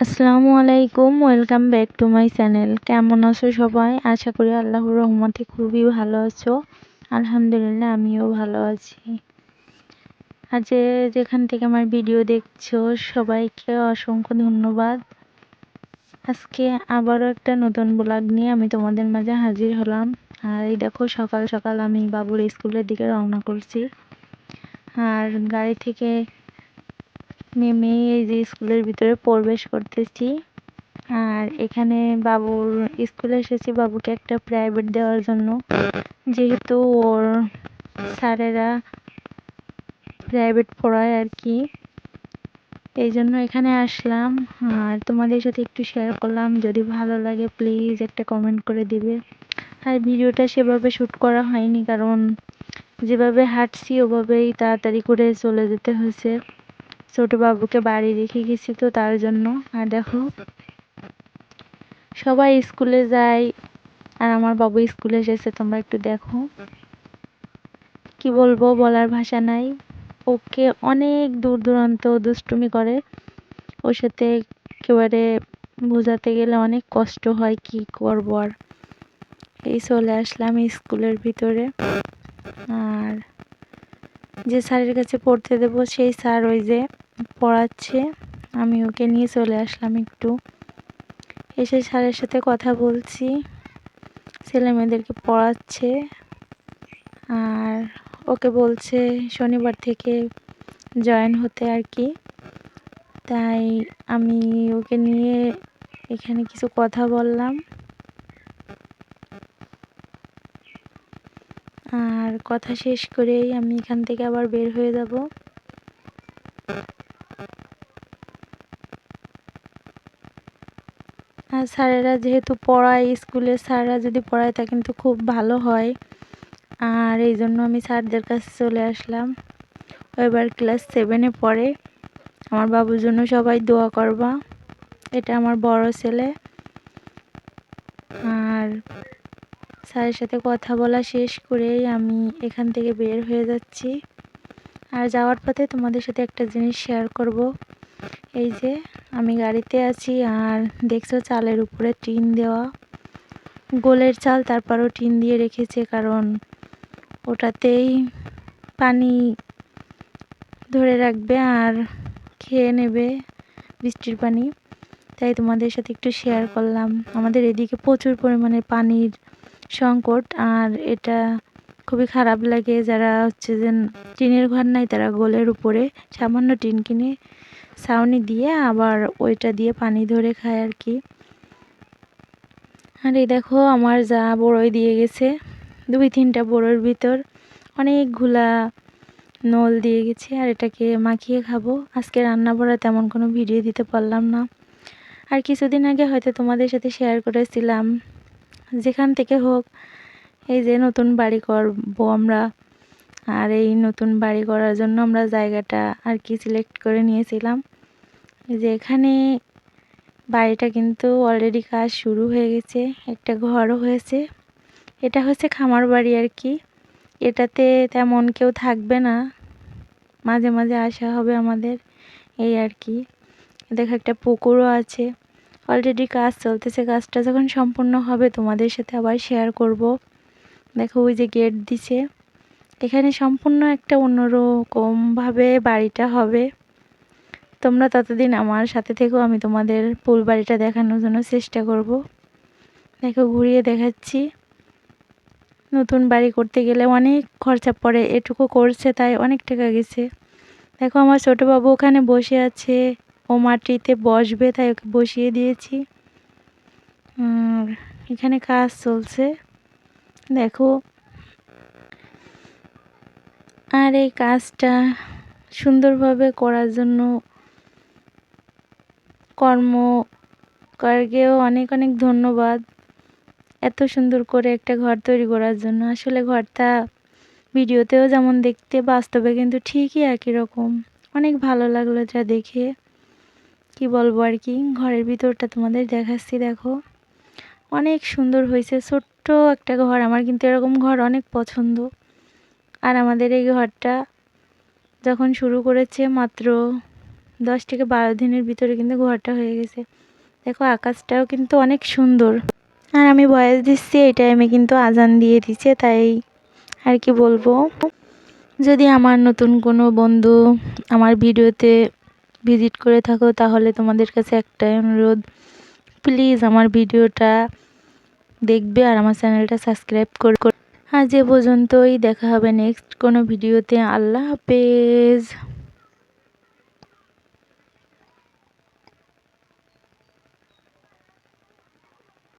আসসালামু আলাইকুম, welcome back to my channel. কেমন আছো সবাই? আশা করি আল্লাহর রহমতে খুবই ভালো আছো। আলহামদুলিল্লাহ, আমিও ভালো আছি। আর যে যেখান থেকে আমার ভিডিও দেখছ, সবাইকে অসংখ্য ধন্যবাদ। আজকে আবারও একটা নতুন ব্লগ নিয়ে আমি তোমাদের মাঝে হাজির হলাম। আর এই দেখো, সকাল সকাল আমি বাবুর স্কুলের দিকে রওনা করছি। আর গাড়ি থেকে নেমে এই যে স্কুলের ভিতরে প্রবেশ করতেছি। আর এখানে বাবুর, স্কুলে এসেছি বাবুকে একটা প্রাইভেট দেওয়ার জন্য। যেহেতু ওর স্যারেরা প্রাইভেট পড়ায় আর কি। এই জন্য এখানে আসলাম। আর তোমাদের সাথে একটু শেয়ার করলাম। যদি ভালো লাগে প্লিজ একটা কমেন্ট করে দিবে। আর ভিডিওটা সেভাবে শ্যুট করা হয়নি, কারণ যেভাবে হাঁটছি, ওভাবেই তাড়াতাড়ি করে চলে যেতে হয়েছে। ছোট বাবুকে বাড়ি রেখে গেছি তো তার জন্য। আর দেখো, সবাই স্কুলে যায় আর আমার বাবু স্কুলে এসেছে, তোমরা একটু দেখো। কি বলব, বলার ভাষা নাই। ওকে অনেক দূর দূরান্ত দুষ্টুমি করে। ওর সাথে একেবারে বোঝাতে গেলে অনেক কষ্ট হয়, কি করব আর। এই চলে আসলাম স্কুলের ভিতরে। আর যে স্যারের কাছে পড়তে দেব, সেই স্যার ওই যে পড়াচ্ছে, আমি ওকে নিয়ে চলে আসলাম একটু। এসে স্যারের সাথে কথা বলছি, ছেলে মেয়েদেরকে পড়াচ্ছে, আর ওকে বলছে শনিবার থেকে জয়েন হতে আর কি। তাই আমি ওকে নিয়ে এখানে কিছু কথা বললাম। আর কথা শেষ করেই আমি এখান থেকে আবার বের হয়ে যাব। আর স্যারেরা যেহেতু পড়ায় স্কুলে স্যাররা যদি পড়ায়, তা কিন্তু খুব ভালো হয়। আর এই জন্য আমি স্যারদের কাছে চলে আসলাম। এবার ক্লাস সেভেনে পড়ে। আমার বাবুর জন্য সবাই দোয়া করবা। এটা আমার বড় ছেলে। আর স্যারের সাথে কথা বলা শেষ করেই আমি এখান থেকে বের হয়ে যাচ্ছি। আর যাওয়ার পথে তোমাদের সাথে একটা জিনিস শেয়ার করব। এই যে আমি গাড়িতে আছি আর দেখছ চালের উপরে টিন দেওয়া। গোলের চাল তারপরও টিন দিয়ে রেখেছে কারণ ওটাতেই পানি ধরে রাখবে আর খেয়ে নেবে বৃষ্টির পানি। তাই তোমাদের সাথে একটু শেয়ার করলাম। আমাদের এদিকে প্রচুর পরিমাণে পানির সংকট আর এটা খুবই খারাপ লাগে যারা হচ্ছে যে টিনের ঘর নাই তারা গোলের উপরে সামান্য টিন কিনে ছাউনি দিয়ে আবার ওইটা দিয়ে পানি ধরে খায় আর কি। আর এই দেখো আমার যা বড়ই দিয়ে গেছে, দুই তিনটা বড়োর ভিতর অনেকগুলা নল দিয়ে গেছে আর এটাকে মাখিয়ে খাব। আজকে রান্না করা তেমন কোনো ভিডিও দিতে পারলাম না। আর কিছুদিন আগে হয়তো তোমাদের সাথে শেয়ার করেছিলাম, যেখান থেকে হোক এই যে নতুন বাড়ি করব আমরা আর এই নতুন বাড়ি করার জন্য আমরা জায়গাটা আর কি সিলেক্ট করে নিয়েছিলাম। যে এখানে বাড়িটা কিন্তু অলরেডি কাজ শুরু হয়ে গেছে, একটা ঘরও হয়েছে। এটা হচ্ছে খামার বাড়ি আর কি। এটাতে তেমন কেউ থাকবে না। মাঝে মাঝে আসা হবে আমাদের, এই আর কি। দেখো একটা পুকুরও আছে। অলরেডি কাজ চলতেছে, কাজটা যখন সম্পূর্ণ হবে তোমাদের সাথে আবার শেয়ার করব। দেখো ওই যে গেট দিছে। এখানে সম্পূর্ণ একটা অন্যরকমভাবে বাড়িটা হবে। তোমরা ততদিন আমার সাথে থেকেও আমি তোমাদের ফুল বাড়িটা দেখানোর জন্য চেষ্টা করব। দেখো, ঘুরিয়ে দেখাচ্ছি। নতুন বাড়ি করতে গেলে অনেক খরচা পড়ে, এটুকু করছে তাই অনেক টাকা গেছে। দেখো, আমার ছোটো বাবু ওখানে বসে আছে, ও মাটিতে বসবে তাই ওকে বসিয়ে দিয়েছি। এখানে কাজ চলছে। দেখো, আর এই কাজটা সুন্দরভাবে করার জন্য কর্মকারকেও অনেক অনেক ধন্যবাদ এত সুন্দর করে একটা ঘর তৈরি করার জন্য। আসলে ঘরটা ভিডিওতেও যেমন দেখতে, বাস্তবে কিন্তু ঠিকই একই রকম। অনেক ভালো লাগল এটা দেখে। কি বলব আর কি? ঘরের ভিতরটা তোমাদের দেখাচ্ছি, দেখো। অনেক সুন্দর হয়েছে। ছোট্ট একটা ঘর। আমার কিন্তু এরকম ঘর অনেক পছন্দ। আর আমাদের এই ঘরটা যখন শুরু করেছে মাত্র দশ থেকে বারো দিনের ভিতরে কিন্তু ঘরটা হয়ে গেছে। দেখো আকাশটাও কিন্তু অনেক সুন্দর। আর আমি বয়স দিচ্ছি, এই টাইমে কিন্তু আজান দিয়ে দিচ্ছে তাই আর কি বলব? যদি আমার নতুন কোনো বন্ধু আমার ভিডিওতে ভিজিট করে থাকো, তাহলে তোমাদের কাছে একটাই অনুরোধ। প্লিজ আমার ভিডিওটা দেখবে আর আমার চ্যানেলটা সাবস্ক্রাইব করে আর যে পর্যন্তই, দেখা হবে নেক্সট কোনো ভিডিওতে। আল্লাহ হাফেজ।